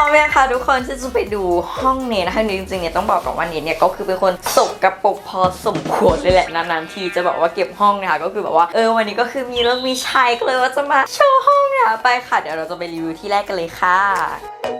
ร้อมยังคะทุกคนที่จะไปดูห้องเนทนะคะจริงๆเนี่ยต้องบอกก่อนว่าเนทเนี่ยก็คือเป็นคนสกกระปกพอสมควรเลยแหละนานๆทีจะบอกว่าเก็บห้องนะคะก็คือแบบว่าเออวันนี้ก็คือมีเรื่องมีชัยก็เลยว่าจะมาโชว์ห้องนะคะไปค่ะเดี๋ยวเราจะไปรีวิวที่แรกกันเลยค่ะ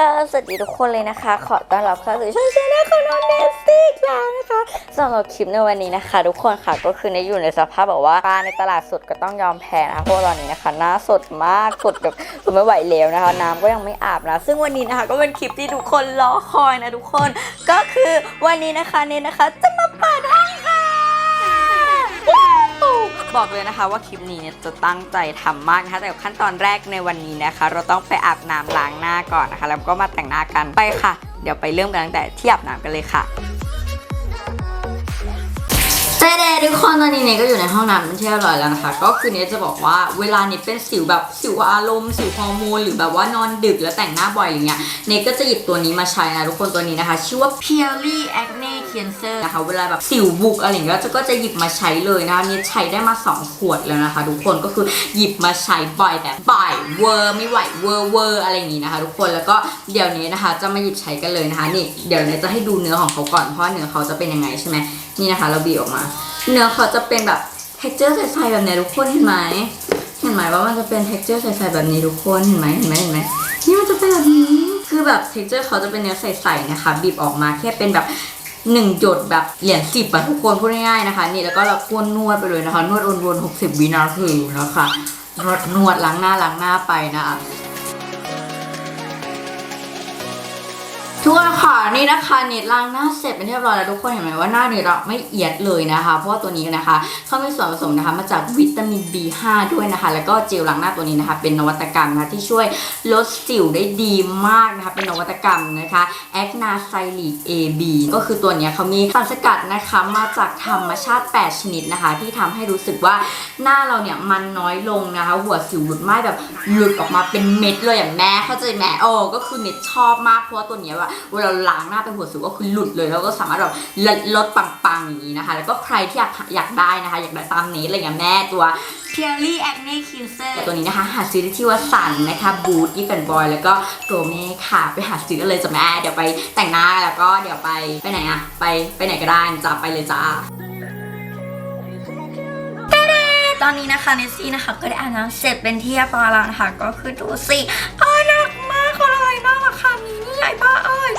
ค่ะ สวัสดีทุกคนเลยนะคะ ขอต้อนรับเข้าสู่ช่องชาแนลของน้องเนสติกแล้วนะคะสำหรับคลิปในวันนี้นะคะ ทุกคนค่ะก็คือในอยู่ในสภาพแบบว่าปลาในตลาดสดก็ต้องยอมแพ้นะคะเพราะตอนนี้นะคะหน้าสดมากสดแบบสดไม่ไหวแล้วนะคะ น้ำก็ยังไม่อาบนะ ซึ่งวันนี้นะคะก็เป็นคลิปที่ทุกคนรอคอยนะทุกคน ก็คือวันนี้นะคะเนสนะคะจะมาเปิด บอกเลยนะคะว่าคลิปนี้เนี่ยจะตั้งใจทำมากนะคะแต่ขั้นตอนแรกในวันนี้นะคะ เราต้องไปอาบน้ำล้างหน้าก่อนนะคะ แล้วก็มาแต่งหน้ากันไปค่ะ เดี๋ยวไปเริ่มกันตั้งแต่ที่อาบน้ำกันเลยค่ะ เจ๊เดทุกคนตอนนี้เนี่ยก็อยู่ในห้องน้ำเป็นที่เรียบร้อยแล้วนะคะ ก็คือเนี่ยจะบอกว่าเวลาเนี่ยเป็นสิวแบบสิวอารมณ์สิวฮอร์โมนหรือแบบว่านอนดึกแล้วแต่งหน้าบ่อยอะไรเงี้ยเนยก็จะหยิบตัวนี้มาใช้นะทุกคนตัวนี้นะคะ ชื่อว่า Purely Acne Cleanser นะคะเวลาแบบสิวบุกอะไรอย่างเงี้ยจะก็จะหยิบมาใช้เลยนะคะเนี่ยใช้ได้มา 2 ขวดแล้วนะคะ ทุกคนก็คือหยิบมาใช้บ่อยแบบบ่อยเวอร์ไม่ไหวเวอร์เวอร์อะไรอย่างงี้นะคะ ทุกคนแล้วก็เดี๋ยวนี้นะคะ จะมาหยิบใช้กันเลยนะคะนี่เดี๋ยวเนยจะให้ดูเนื้อของเขาก่อนเพราะเนื้อเขาจะเป็นยังไงใช่ไหมนี่นะคะ เราบีออกมา เนื้อเขาจะเป็นแบบ texture ใสๆแบบนี้ทุกคนเห็นไหมเห็นไหมว่ามันจะเป็น texture ใสๆแบบนี้ทุกคนเห็นไหมเห็นไหมเห็นไหมนี่มันจะเป็นแบบนี้คือแบบ texture เขาจะเป็นเนื้อใสๆนะคะบีบออกมาแค่เป็นแบบหนึ่งหยดแบบเหรียญสิบอะทุกคนพูดง่ายๆนะคะ นี่แล้วก็เราก้วนนวดไปเลยนะคะ นวดวนๆหกสิบวินาทีนะคะนวดนวดล้างหน้าล้างหน้าไปนะคะ ทุกคนค่ะนี่นะคะเน็ตล้างหน้าเสร็จเป็นที่เรียบร้อยแล้วทุกคนเห็นไหมว่าหน้าเน็ตเราไม่เอียดเลยนะคะ เพราะว่าตัวนี้นะคะเขามีส่วนผสมนะคะมาจากวิตามิน B5 ด้วยนะคะ แล้วก็เจลล้างหน้าตัวนี้นะคะ เป็นนวัตกรรมนะคะที่ช่วยลดสิวได้ดีมากนะคะ เป็นนวัตกรรมนะคะแอคนาไซลีก AB ก็คือตัวนี้เขามีสารสกัดนะคะมาจากธรรมชาติ 8 ชนิดนะคะ ที่ทำให้รู้สึกว่าหน้าเราเนี่ยมันน้อยลงนะคะ หัวสิวหลุดไหมแบบหลุดออกมาเป็นเม็ดเลยอย่างแม่เข้าใจแม่โอ้ก็คือเน็ตชอบมากเพราะว่าตัวนี้ว่าเวลาล้างหน้าเป็นหัวสิวก็คือหลุดเลยแล้วก็สามารถแบบลดลดปังๆอย่างนี้นะคะ แล้วก็ใครที่อยากอยากได้นะคะ อยากได้ตามนี้อะไรอย่างเงี้ยแม่ตัว Purely Acne Cleanser ตัวนี้นะคะ หาซื้อได้ที่วัสันนะคะบูธอีฟแอนบอยแล้วก็โกเม่ค่ะ ไปหาซื้อกันเลยจ้ะแม่ เดี๋ยวไปแต่งหน้าแล้วก็เดี๋ยวไปไปไหนอะไปไปไหนก็ได้จ้ะไปเลยจ้าตอนนี้นะคะเนสซี่นะคะก็ได้อาบน้ำเสร็จเป็นที่เรียบร้อยแล้วนะคะก็คือดูสิ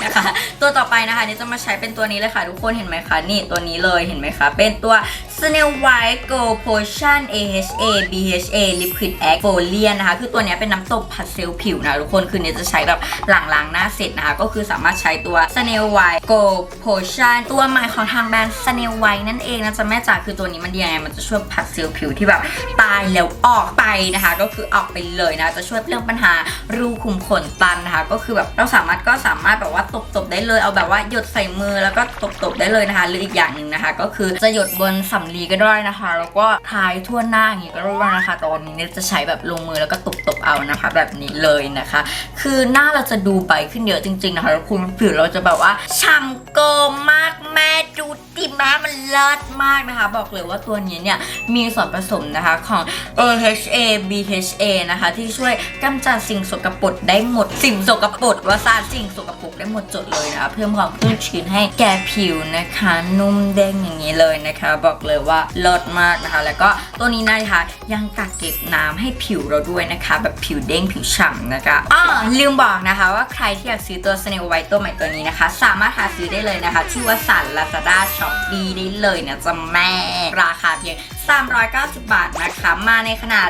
นะคะ ตัวต่อไปนะคะนี่จะมาใช้เป็นตัวนี้เลยค่ะ ทุกคนเห็นไหมคะนี่ตัวนี้เลยเห็นไหมคะ เป็นตัว Snail White Go Potion AHA BHA Liquid Exfoliant นะคะ คือตัวนี้เป็นน้ำตบผัดเซลล์ผิวนะทุกคนคือเนี่ยจะใช้แบบหลังล้างหน้าเสร็จนะคะ ก็คือสามารถใช้ตัว Snail White Go Potion ตัวใหม่ของทางแบรนด์ Snail White นั่นเองนะจ๊ะแม่จ๋าคือตัวนี้มันดียังไงมันจะช่วยผัดเซลล์ผิวที่แบบตายแล้วออกไปนะคะ ก็คือออกไปเลยนะจะช่วยเรื่องปัญหารูขุมขนตันนะคะ ก็คือแบบเราสามารถก็สามารถแบบว่าตบๆได้เลย เอาแบบว่าหยดใส่มือแล้วก็ตบๆได้เลยนะคะ หรืออีกอย่างหนึ่งนะคะ ก็คือจะหยดบนสำลีก็ได้นะคะ แล้วก็ทายทั่วหน้าอย่างนี้ก็ได้นะคะตอนนี้เนี่ยจะใช้แบบลงมือแล้วก็ตบๆเอานะคะ แบบนี้เลยนะคะ คือหน้าเราจะดูใบขึ้นเยอะจริง ๆนะคะแล้วคุณผิวเราจะแบบว่าช่ำโกมมากแม่ดูดิแม่มันเลิศ มากนะคะ บอกเลยว่าตัวนี้เนี่ยมีส่วนผสมนะคะของ AHA BHA นะคะ ที่ช่วยกำจัดสิ่งสกปรกได้หมด สิ่งสกปรกวาซาสิ่งสกปรกได้หมดจดเลยนะคะเพิ่มความชุ่มชื้นให้แก่ผิวนะคะ นุ่มเด้งอย่างนี้เลยนะคะ บอกเลยว่าเลิศมากนะคะ แล้วก็ตัวนี้นะคะยังกักเก็บน้ำให้ผิวเราด้วยนะคะ แบบผิวเด้งผิวฉ่ำนะคะอ้อลืมบอกนะคะ ว่าใครที่อยากซื้อตัว Snail White ตัวใหม่ตัวนี้นะคะ สามารถหาซื้อได้เลยนะคะ ที่วัสันลาซาด้าช็อปปี้ได้เลยนะจ๊ะแม่ ราคาเพียง390 บาทนะคะ มาในขนาด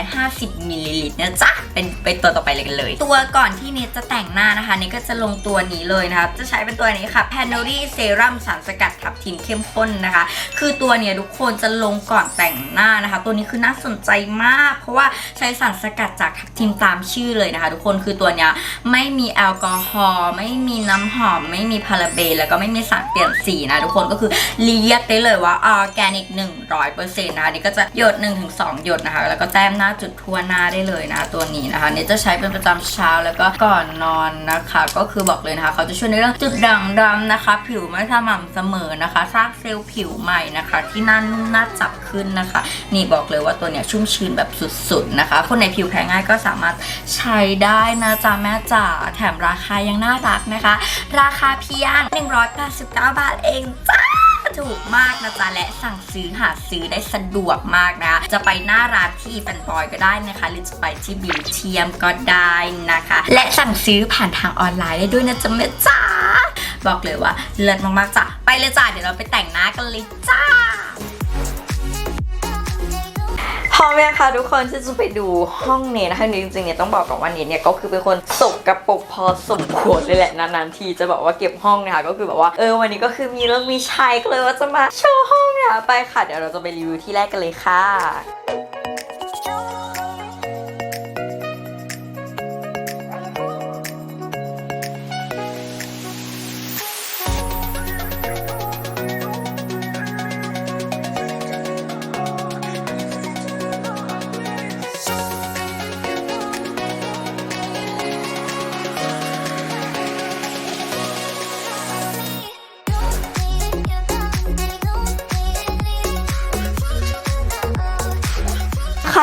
150มิลลิลิตรนะจ๊ะ เป็นไปตัวต่อไปเลยกันเลย ตัวก่อนที่เนทจะแต่งหน้านะคะเนทก็จะลงตัวนี้เลยนะคะ จะใช้เป็นตัวนี้ค่ะ p a n o r y Serum สารสกัดทับทิมเข้มข้นนะคะ คือตัวเนี้ยทุกคนจะลงก่อนแต่งหน้านะคะ ตัวนี้คือน่าสนใจมาก เพราะว่าใช้สารสกัดจากทับทิมตามชื่อเลยนะคะ ทุกคน คือตัวเนี้ยไม่มีแอลกอฮอล์ ไม่มีน้ำหอม ไม่มีพาราเบนแล้วก็ไม่มีสารเปลี่ยนสีนะทุกคน ก็คือเรียกได้เลยว่าออร์แกนิก100เปอร์เซ็นะคะนี่ก็จะหยด 1-2 หยดนะคะ แล้วก็แต้มหน้าจุดทั่วหน้าได้เลยนะตัวนี้นะคะนี่จะใช้เป็นประจำเช้าแล้วก็ก่อนนอนนะคะ ก็คือบอกเลยนะคะ เขาจะช่วยในเรื่องจุดด่างดำนะคะ ผิวไม่สม่ำเสมอนะคะสร้างเซลล์ผิวใหม่นะคะ ที่หน่านุ่มน่าจับขึ้นนะคะ นี่บอกเลยว่าตัวเนี้ยชุ่มชื้นแบบสุดๆนะคะ คนไหนผิวแพ้ง่ายก็สามารถใช้ได้นะจ๊ะแม่จ๋าแถมราคายังน่ารักนะคะ ราคาเพียง 189 บาทเองจ้า ถูกมากนะจ๊ะและสั่งซื้อหาซื้อได้สะดวกมากนะ จะไปหน้าร้านที่แฟนบอยก็ได้นะคะ หรือจะไปที่บิวเทียมก็ได้นะคะ และสั่งซื้อผ่านทางออนไลน์ได้ด้วยนะจ๊ะแม่จ๋าบอกเลยว่าเลิศมากๆจ้ะไปเลยจ้ะเดี๋ยวเราไปแต่งหน้ากันเลยจ้า พร้อมยังคะทุกคนที่จะไปดูห้องเนทนะคะจริงๆเนี่ยต้องบอกก่อนว่าเนทเนี่ยก็คือเป็นคนสกกระปกพอสมควรเลยแหละนานๆทีจะบอกว่าเก็บห้องนะคะก็คือแบบว่าเออวันนี้ก็คือมีเรื่องมีชัยก็เลยว่าจะมาโชว์ห้องนะคะไปค่ะเดี๋ยวเราจะไปรีวิวที่แรกกันเลยค่ะ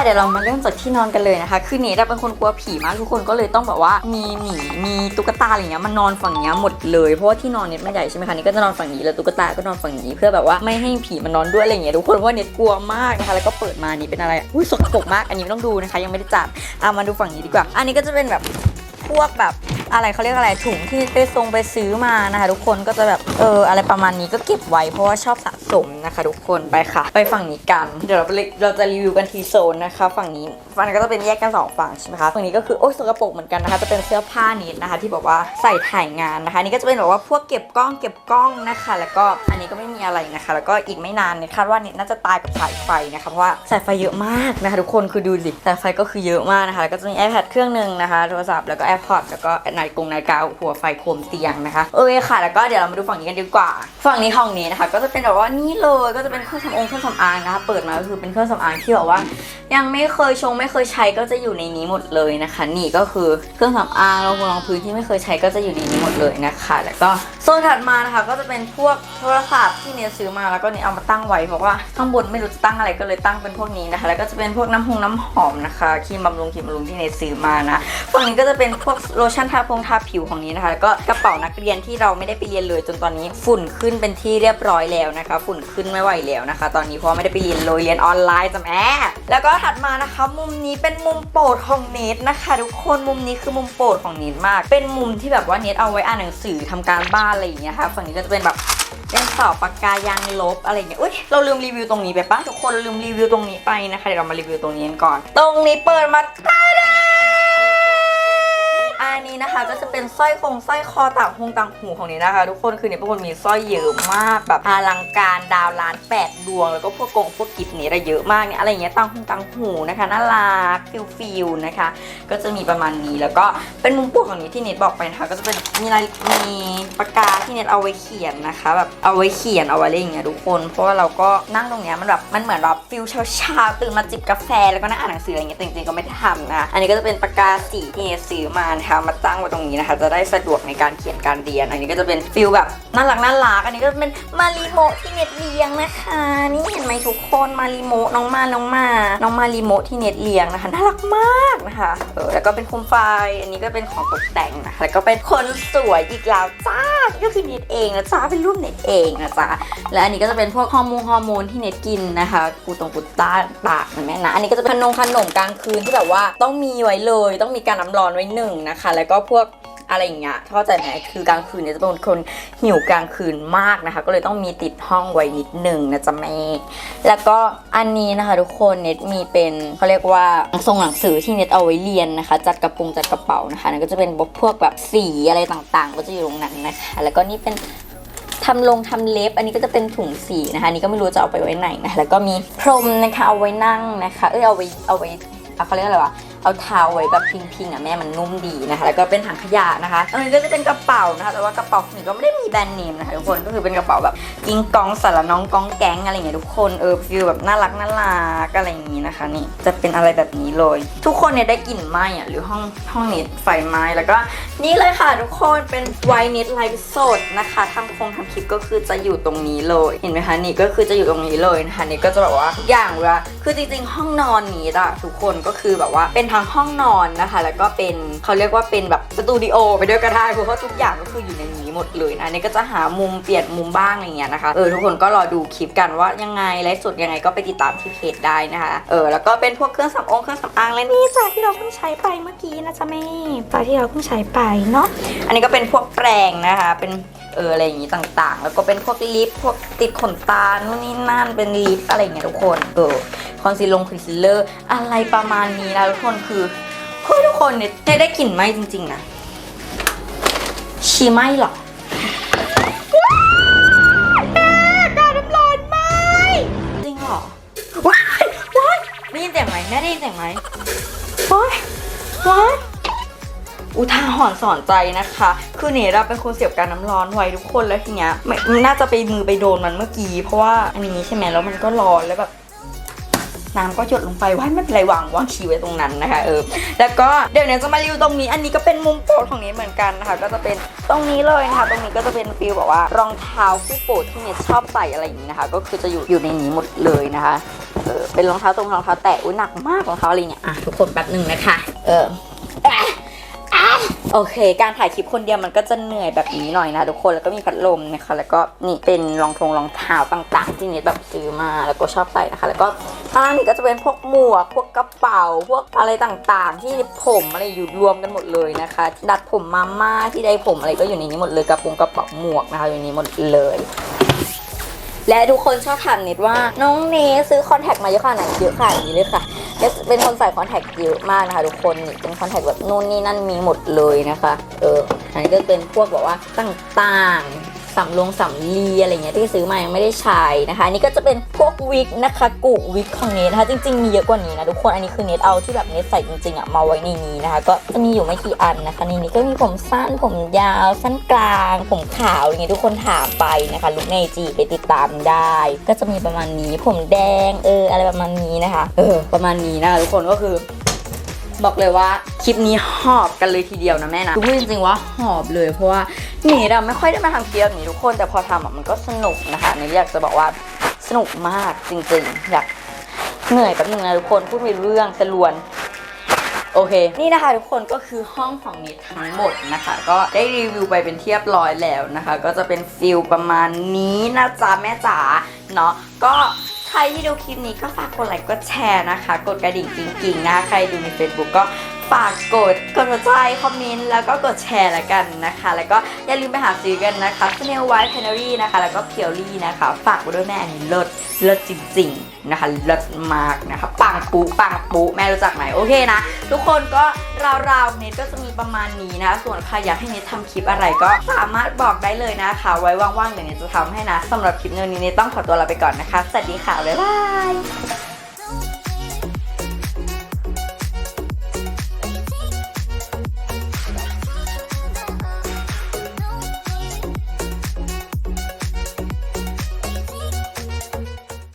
เดี๋ยวเรามาเริ่มจากที่นอนกันเลยนะคะ คือเนทเป็นคนกลัวผีมากทุกคนก็เลยต้องแบบว่ามีหมีมีตุ๊กตาอะไรเงี้ยมันนอนฝั่งเนี้ยหมดเลยเพราะว่าที่นอนเน็ตมันใหญ่ใช่ไหมคะนี่ก็จะนอนฝั่งนี้แล้วตุ๊กตาก็นอนฝั่งนี้เพื่อแบบว่าไม่ให้ผีมันนอนด้วยอะไรเงี้ยทุกคนเพราะว่าเน็ตกลัวมากนะคะแล้วก็เปิดมานี่เป็นอะไรอุ้ยสกปรกมากอันนี้ไม่ต้องดูนะคะ ยังไม่ได้จับเอามาดูฝั่งนี้ดีกว่า อันนี้ก็จะเป็นแบบพวกแบบ อะไรเขาเรียกอะไรถุงที่ไปทรงไปซื้อมานะคะ ทุกคนก็จะแบบเอออะไรประมาณนี้ก็เก็บไว้เพราะว่าชอบสะสมนะคะ ทุกคนไปค่ะ ไปฝั่งนี้กันเดี๋ยวเราไปเราจะรีวิวกันทีโซนนะคะ ฝั่งนี้ฝั่งนี้ก็จะเป็นแยกกันสองฝั่งใช่ไหมคะฝั่งนี้ก็คือโอ้ยสกปรกเหมือนกันนะคะจะเป็นเสื้อผ้านิดนะคะ ที่บอกว่าใส่ถ่ายงานนะคะนี่ก็จะเป็นแบบว่าพวกเก็บกล้องเก็บกล้องนะคะ แล้วก็อันนี้ก็ไม่มีอะไรนะคะ แล้วก็อีกไม่นานเนี่ยคาดว่าเนี่ยน่าจะตายกับสายไฟนะคะเพราะว่าสายไฟเยอะมากนะคะ ทุกคนคือดูสิสายไฟก็คือเยอะมากนะคะแล้วก็จะมี iPad เครื่องหนึ่งนะคะโทรศัพท์แล้วก็ AirPods แล้วก็นาฬิกงนาฬิกาหัวไฟโคมเตียงนะคะโอเคค่ะ แล้วก็เดี๋ยวเรามาดูฝั่งนี้กันดีกว่า ฝั่งนี้ห้องนี้นะคะ ก็จะเป็นแบบว่านี่เลยก็จะเป็นเครื่องสำอางเครื่องสำอางนะคะเปิดมาก็คือเป็นเครื่องสำอางที่แบบว่า ยังไม่เคยชงไม่เคยใช้ก็จะอยู่ในนี้หมดเลยนะคะ นี่ก็คือเครื่องสำอางรองพื้นรองพื้นที่ไม่เคยใช้ก็จะอยู่ในนี้หมดเลยนะคะ แล้วก็โซนถัดมานะคะ ก็จะเป็นพวกโทรศัพท์ที่เนี่ยซื้อมาแล้วก็เนี่ยเอามาตั้งไว้เพราะว่าข้างบนไม่รู้จะตั้งอะไรก็เลยตั้งเป็นพวกนี้นะคะ แล้วก็จะเป็นพวกน้ำหงน้ำหอมนะคะครีมบำรุงครีมบำรุงที่เนี่ยซื้อมานะฝั่งนี้ก็จะเป็นพวกโลชั่นทาพงทาผิวของนี้นะคะแล้วก็กระเป๋านักเรียนที่เราไม่ได้ไปเรียนเลยจนตอนนี้ฝุ่นขึ้นเป็นที่เรียบร้อยแล้วนะคะ ฝุ่นขึ้นไม่ไหวแล้วนะคะ ตอนนี้เพราะไม่ได้ไปเรียนเลยเรียนออนไลน์จ้ะแม่แล้วก็ถัดมานะคะ มุมนี้เป็นมุมโปรดของเนทนะคะ ทุกคนมุมนี้คือมุมโปรดของเนทมาก เป็นมุมที่แบบว่าเนทเอาไว้อ่านหนังสือทำการบ้านอะไรอย่างเงี้ยค่ะฝั่งนี้ก็จะเป็นแบบเป็นสอบปากกายางลบอะไรเงี้ย อุ้ยเราลืมรีวิวตรงนี้ไปปะทุกคนลืมรีวิวตรงนี้ไปนะคะ เดี๋ยวเรามารีวิวตรงนี้กันก่อน ตรงนี้เปิดมาตาด นี้นะคะก็จะเป็นสร้อยคงสร้อยคอต่างหงต่างหูของนี้นะคะ ทุกคนคือเนี่ยเป็นคนมีสร้อยเยอะมากแบบอลังการดาวล้านแปดดวง แล้วก็พวกกงพวกกิฟต์เนี่ยอะไรเยอะมากเนี่ยอะไรอย่างเงี้ยต่างหงต่างหูนะคะน่ารักฟิลฟิลนะคะ ก็จะมีประมาณนี้แล้วก็เป็นมุมปรดของนี้ที่เน็ตบอกไปนะคะ ก็จะเป็นมีลายมีปากกาที่เน็ตเอาไว้เขียนนะคะแบบเอาไว้เขียนเอาไว้อะไรอย่างเงี้ยทุกคน เพราะว่าเราก็นั่งตรงเนี้ยมันแบบมันเหมือนแบบฟิลเช้าๆตื่นมาจิบกาแฟแล้วก็นั่งอ่านหนังสืออะไรเงี้ยจริงๆก็ไม่ได้ทำนะอันนี้ก็จะเป็นปากกาสีที่เน็ตซื้อมานะคะมาตั้งไว้ตรงนี้นะคะ จะได้สะดวกในการเขียนการเรียน อันนี้ก็จะเป็นฟิลแบบน่ารักน่ารักอันนี้ก็เป็นมาริโมที่เน็ตเลี้ยงนะคะ นี่เห็นไหมทุกคนมาริโมน้องมาน้องมา น้องมาริโมที่เน็ตเลี้ยงนะคะน่ารักมากนะคะเออแล้วก็เป็นโคมไฟ อันนี้ก็เป็นของตกแต่งนะคะแล้วก็เป็นคนสวยอีกแล้วจ้านี่ก็คือเน็ตเองนะจ้าเป็นรูปเน็ตเองนะจ๊ะและอันนี้ก็จะเป็นพวกฮอร์โมนฮอร์โมนที่เน็ตกินนะคะกูตรงกูต้าปากเห็นไหมนะอันนี้ก็จะเป็นขนมขนมกลางคืนที่แบบว่าต้องมีไว้เลย ต้องมีการน้ำร้อนไว้หนึ่งนะคะแล้วก็พวกอะไรอย่างเงี้ยเข้าใจไหมคือกลางคืนเนี่ยจะเป็นคนหิวกลางคืนมากนะคะ ก็เลยต้องมีติดห้องไว้นิดหนึ่งนะจ๊ะแม่แล้วก็อันนี้นะคะ ทุกคนเน็ตมีเป็นเขาเรียกว่าทรงหนังสือที่เน็ตเอาไว้เรียนนะคะ จัดกระปุงจัดกระเป๋านะคะนั่นก็จะเป็นพวกแบบสีอะไรต่างๆ ก็จะอยู่ตรงนั้นนะคะ แล้วก็นี่เป็นทำลงทำเล็บ อันนี้ก็จะเป็นถุงสีนะคะนนี้ก็ไม่รู้จะเอาไปไว้ไหนนะแล้วก็มีพรมนะคะเอาไว้นั่งนะคะ เอ้ยเอาไว้เอาไว้เอาเขาเรียกอะไรวะ เอาเท้าไว้แบบพิงๆอะแม่มันนุ่มดีนะคะแล้วก็เป็นถังขยะนะคะอันนี้ก็จะเป็นกระเป๋านะคะแต่ว่ากระเป๋าหนี้ก็ไม่ได้มีแบรนด์เนมนะคะทุกคนก็คือเป็นกระเป๋าแบบกิ้งกองสารน้องกองแก๊งอะไรอย่างเงี้ยทุกคนเออฟีลแบบน่ารักน่ารักอะไรอย่างงี้นะคะนี่จะเป็นอะไรแบบนี้เลย ทุกคนเนี่ยได้กลิ่นไหม้อะหรือห้องห้องนี้ไฟไหม้แล้วก็นี่เลยค่ะทุกคนเป็นไวนิตไลฟ์สดนะคะทำคงทำคลิปก็คือจะอยู่ตรงนี้เลยเห็นไหมคะนี่ก็คือจะอยู่ตรงนี้เลยนะคะนี่ก็จะแบบว่าทุกอย่างเวลาคือจริงๆ ห้องนอนนี้อะทุกคนก็คือแบบว่าเป็นทั้งห้องนอนนะคะ แล้วก็เป็นเขาเรียกว่าเป็นแบบสตูดิโอไปด้วยก็ได้เพราะว่าทุกอย่างก็คืออยู่ในนี้หมดเลยนะนี่ก็จะหามุมเปลี่ยนมุมบ้างอะไรเงี้ยนะคะเออทุกคนก็รอดูคลิปกันว่ายังไงไลฟ์สดยังไงก็ไปติดตามที่เพจได้นะคะเออแล้วก็เป็นพวกเครื่องสำอางเครื่องสำอางและนี่จ้ะที่เราเพิ่งใช้ไปเมื่อกี้นะจ๊ะแม่จ้ะที่เราเพิ่งใช้ไปเนาะอันนี้ก็เป็นพวกแปรงนะคะเป็นเอออะไรอย่างงี้ต่างๆ แล้วก็เป็นพวกลิปพวกติดขนตาโน่นนี่นั่นเป็นลิปอะไรอย่างเงี้ยทุกคนเออ คอนซีลลงคอนซีลเลอร์อะไรประมาณนี้นะทุกคนคือเฮ้ยทุกคนเนี่ยได้ได้กลิ่นไหมจริง ๆ นะ ชีไหมเหรอว้าวน้ำร้อนไหมจริงเหรอว้ายว้ายได้ยินเสียงไหมแม่ได้ยินเสียงไหมว้ายว้ายอุทาหรณ์สอนใจนะคะ คือเนราเป็นคนเสียบการน้ำร้อนไว้ทุกคนแล้วทีเนี้ยไม่น่าจะไปมือไปโดนมันเมื่อกี้ เพราะว่าอันนี้ใช่ไหมแล้วมันก็ร้อนแล้วแบบ น้ำก็หยดลงไปว่าไม่เป็นไรวางวางชีไว้ตรงนั้นนะคะเออแล้วก็เดี๋ยวเนี้จะมารีวิวตรงนี้ อันนี้ก็เป็นมุมโปรดของนี้เหมือนกันนะคะก็จะเป็นตรงนี้เลยนะคะตรงนี้ก็จะเป็นฟิลแบบว่ารองเท้าคู่โปรดที่เนทชอบใส่อะไรอย่างนี้นะคะ ก็คือจะอยู่อยู่ในนี้หมดเลยนะคะเออเป็นรองเท้าตรงรองเท้าแตะอุ้ยหนักมากรองเท้าอะไรเนี่ยอะทุกคนแป๊บหนึ่งนะคะ เออ โอเค การถ่ายคลิปคนเดียวมันก็จะเหนื่อยแบบนี้หน่อยนะทุกคนแล้วก็มีพัดลมนะคะ แล้วก็นี่เป็นรองทงรองเท้าต่างๆ ที่เน็ตแบบซื้อมาแล้วก็ชอบใส่นะคะ แล้วก็ข้างล่างนี่ก็จะเป็นพวกหมวกพวกกระเป๋า พวกอะไรต่างๆ ที่ผมอะไรอยู่รวมกันหมดเลยนะคะ ดัดผมมาม่าที่ใดผมอะไรก็อยู่ในนี้หมดเลยกระปรงกระเป๋าหมวกนะคะอยู่ในนี้หมดเลยและทุกคนชอบถามเน็ตว่าน้องเนทซื้อคอนแทคมาเยอะขนาดไหนเยอะขนาดนี้เลยค่ะ เนทเป็นคนใส่คอนแทคเยอะมากนะคะ ทุกคนนี่เป็นคอนแทคแบบนู่นนี่นั่นมีหมดเลยนะคะ เอออันนี้ก็เป็นพวกแบบว่าต่างๆ สำลงสำลีอะไรเงี้ยที่ซื้อมายังไม่ได้ใช้นะคะอันนี่ก็จะเป็นพวกวิกนะคะกุวิกของเนทนะคะจริง ๆ มีเยอะกว่านี้นะทุกคนอันนี้คือเนทเอาที่แบบเนทใส่จริงๆอะมาไว้ในนี้นะคะ ก็จะมีอยู่ไม่กี่อันนะคะในนี้ก็มีผมสั้นผมยาวสั้นกลาง ผมขาวอย่างเงี้ยทุกคนถามไปนะคะลุกในจีไปติดตามได้ ก็จะมีประมาณนี้ผมแดงเอออะไรประมาณนี้นะคะ เออ ประมาณนี้นะะทุกคนก็คือ บอกเลยว่าคลิปนี้หอบกันเลยทีเดียวนะแม่นะพูดจริงๆว่าหอบเลยเพราะว่าหนีเราไม่ค่อยได้มาทำคลิปแบบนี้ทุกคนแต่พอทำอะมันก็สนุกนะคะนี่อยากจะบอกว่าสนุกมากจริงๆอยากเหนื่อยแป๊บนึงนะทุกคนพูดไม่รู้เรื่องจะลวนโอเค นี่นะคะทุกคนก็คือห้องของนิดทั้งหมดนะคะ ก็ได้รีวิวไปเป็นเทียบร้อยแล้วนะคะ ก็จะเป็นฟิลประมาณนี้นะจ๊ะแม่จ๋าเนาะก็ ครที่ดูคลิปนี้ก็ฝากกดไลค์กดแชร์นะคะ กดกระดิ่งกิ๊งๆนะใครดูใน Facebook ก็ฝากกดกดหัวใจคอมเมนต์แล้วก็กดแชร์แล้วกันนะคะ แล้วก็อย่าลืมไปหาซื้อกันนะคะ Snail White Canary นะคะ แล้วก็เพียวลี่นะคะ ฝากไว้ด้วยแม่อันนี้เลิศเลิศจริงๆนะคะเลิศมากนะคะ ปังปุ๊ปังปุ๊แม่รู้จักไหมโอเคนะ ทุกคนก็ ราวๆเน็ตก็จะมีประมาณนี้นะ ส่วนใครอยากให้เน็ตทำคลิปอะไรก็สามารถบอกได้เลยนะคะ ไว้ว่างๆเดี๋ยวเน็ตจะทำให้นะสำหรับคลิปนี้เน็ตต้องขอตัวลาไปก่อนนะคะ สวัสดีค่ะ บ๊ายบาย